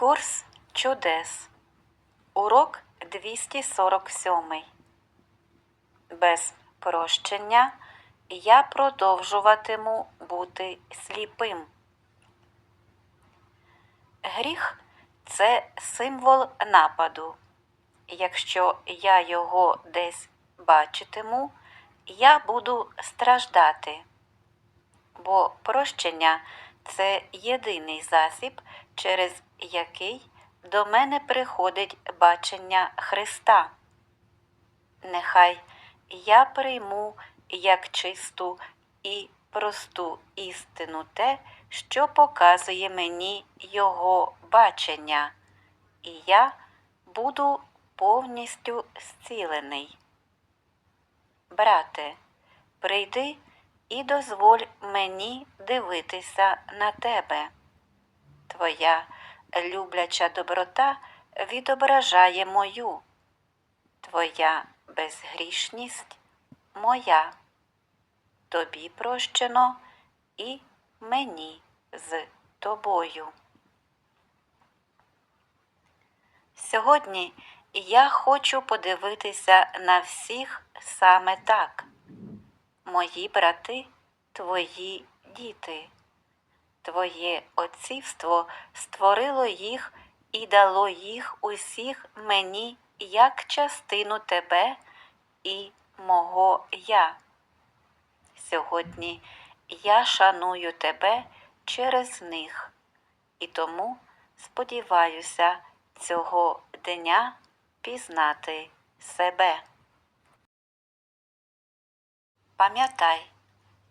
Курс чудес. Урок 247. Без прощення я продовжуватиму бути сліпим. Гріх це символ нападу. Якщо я його десь бачитиму, я буду страждати. Бо прощення це єдиний засіб, через який до мене приходить бачення Христа. Нехай я прийму як чисту і просту істину те, що показує мені Його бачення, і я буду повністю зцілений. Брате, прийди і дозволь мені дивитися на тебе. Твоя любляча доброта відображає мою, твоя безгрішність моя. Тобі прощено і мені з тобою. Сьогодні я хочу подивитися на всіх саме так. Мої брати, твої діти. Твоє отцівство створило їх і дало їх усіх мені як частину тебе і мого я. Сьогодні я шаную тебе через них, і тому сподіваюся цього дня пізнати себе. Пам'ятай,